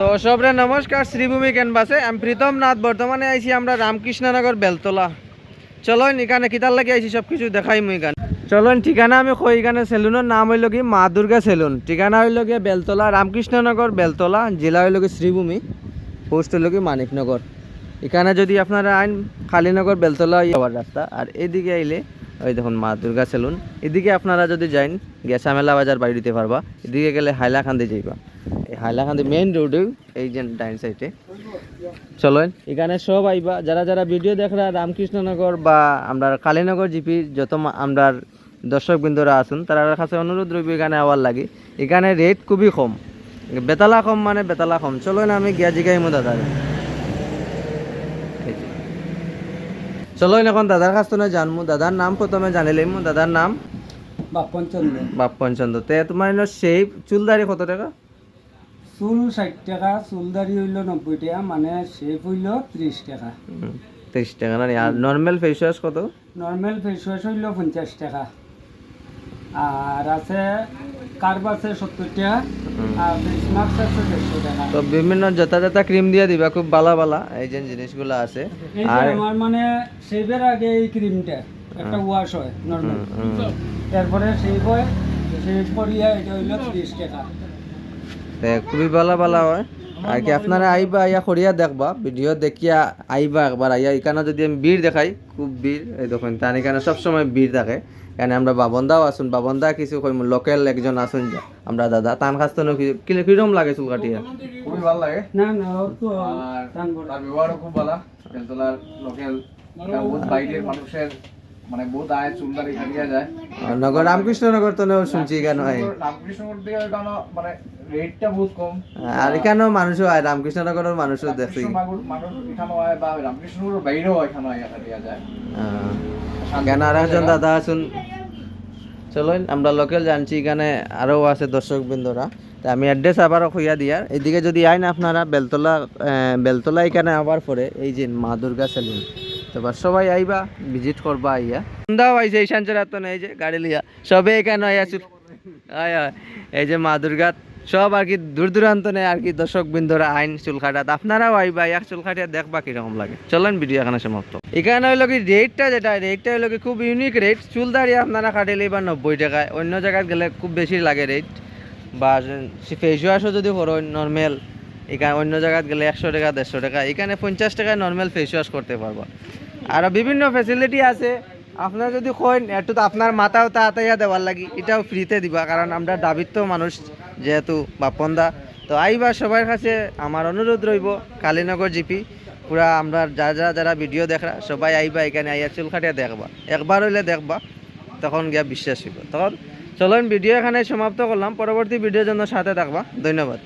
তো সবরে নমস্কার, শ্রীভূমি ক্যানভাসে। আমি প্রীতম নাথ। বর্তমানে আইছি আমরা রামকৃষ্ণনগর, বেলতলা। চলুন, এখানে কিতার লাগে আইছি সব কিছু দেখাই মুই এখানে। চলুন, ঠিকানা আমি কই এখানে। সেলুনের নাম হইল কি, মা দুর্গা সেলুন। ঠিকানা হইল কি, বেলতলা, রামকৃষ্ণনগর, বেলতলা। জেলা হইল কি, শ্রীভূমি। পোস্ট হইল কি, মানিকনগর। এখানে যদি আপনারা আইন খালিনগর বেলতলা যাওয়ার রাস্তা। আর এদিকে আইলে, ওই দেখুন, মা দুর্গা সেলুন। এদিকে আপনারা যদি যাইন গেছামেলা বাজার বাড়ি দিতে পারবা। এদিকে গেলে হাইলাকান্দি যাইবা। হাইলাকান্দি মেইন রোডে এই যে ডাইন সাইডে চলেন এখানে সব আইবা যারা যারা ভিডিও দেখরা রামকৃষ্ণনগর বা আমরা কালীনগর জিপি যত আমরা দর্শক বিন্দুরা আছেন তার কাছে অনুরোধ রইব এখানে আওয়ার লাগে। এখানে রেট খুবই কম। বেতালা কম মানে বেতালা কম। চলো না আমি গিয়া জিগাইমু দাদা চলো এখন দাদার কাছ থেকে জানমু। দাদার নাম প্রথমে জানিলাম দাদার নাম? বাপন চন্দ্র। বাপ্পন চন্দ্র। তে তোমার সেই চুলদারি কত টাকা? চুল ষাট টাকা চুলদারি হইল নব্বই টাকা মানে শেপ হইল ত্রিশ টাকা। তেইশ টাকা। না আর নর্মাল ফেস ওয়াশ কত? নর্মাল ফেস ওয়াশ হইল পঞ্চাশ টাকা। আর আছে কার্ব আছে সত্তর টাকা আর ফেস মাস্ক আছে দেড়শো টাকা। তো বিভিন্ন জতা ক্রিম দিয়ে দিবা খুব ভালো ভালো এই যে জিনিসগুলো আছে। আর আমার মানে শেপের আগে এই ক্রিমটা একটা ওয়াশ হয় নর্মাল। তারপরে শেপ হয় শেপ করিয়া এটা হইল ত্রিশ টাকা। খুবই ভালো ভালো হয়। আর কি আপনারা আইবা আইয়া করিয়া দেখবা ভিডিও দেখিয়া আইবা একবার আইয়া এখানে যদি আমি ভিড় দেখাই খুব ভিড় এই দেখুন তার এখানে সবসময় ভিড় থাকে। এখানে আমরা বাবন্দাও আসুন বাবন্দা কিছু কইম লোকাল একজন আসুন যা আমরা দাদা তান কাছ থেকে কিরম লাগে চুল কাটিয়া খুবই ভালো লাগে। না না ওর তো আর টান বড়। তার ব্যবহারও খুব ভালো। বেলতলার লোকাল বহুত বাইরের মানুষের মানে বহুত আয় চুলদারি খাটিয়া যায়। নগর রামকৃষ্ণনগর তো শুনছি এখানে হয় রামকৃষ্ণপুর থেকে মানে রেটটা বহুত কম। আর এখানেও মানুষও হয় রামকৃষ্ণনগরের মানুষও মানুষ এখানেও হয় বা বাইরেও এখানে যায়। আর একজন দাদা আছেন? চলুন আমরা লোকাল জানছি এখানে আরও আছে দর্শক বৃন্দরা তা আমি অ্যাড্রেস আবারও খুঁয়া দিয়ার এদিকে যদি আইন আপনারা বেলতলা বেলতলা এখানে আবার পরে এই যে মা দুর্গা সেলুন। তো এবার সবাই আইবা ভিজিট করবা আইয়া। সন্ধ্যাও আইছে এই সাঞ্চরাত এই যে গাড়ি লিয়া। সবে এখানে আইয়া চুল আয় আয় এই যে মা দুর্গা সব আর কি দূর দূরান্ত নেই আর কি দর্শক বিন্দুরা আইন চুল কাটাত আপনারাও আইবা এক চুল কাটিয়া দেখবা কীরকম লাগে? চলেন ভিডিও এখানে সমাপ্ত। এখানে হইল কি রেটটা যেটা রেটটা হইল কি খুব ইউনিক রেট চুল দাঁড়িয়ে আপনারা কাটিলে বা নব্বই টাকায়। অন্য জায়গায় গেলে খুব বেশি লাগে রেট বা ফেস ওয়াশও যদি করো নর্মাল এখানে অন্য জায়গায় গেলে একশো টাকা, দেড়শো টাকা। এখানে পঞ্চাশ টাকায় নর্মাল ফেস ওয়াশ করতে পারবা। আর বিভিন্ন ফেসিলিটি আছে। আপনার যদি কইন, একটু তো আপনার মাথাও তাড়াতাড়ি দেওয়ার লাগি, এটাও ফ্রিতে দিবা, কারণ আমরা দাবিত্ব মানুষ, যেহেতু বাপন্দা। তো আইবা সবার কাছে আমার অনুরোধ রইব, কালীনগর জিপি, পুরা আমরা যারা যারা যারা ভিডিও দেখরা, সবাই আইবা, এখানে আইয়া চুল কাটিয়া দেখবা। একবার হইলে দেখবা, তখন গিয়া বিশ্বাস হইব। তখন চলুন ভিডিও এখানে সমাপ্ত করলাম, পরবর্তী ভিডিওর জন্য সাথে থাকবা। ধন্যবাদ।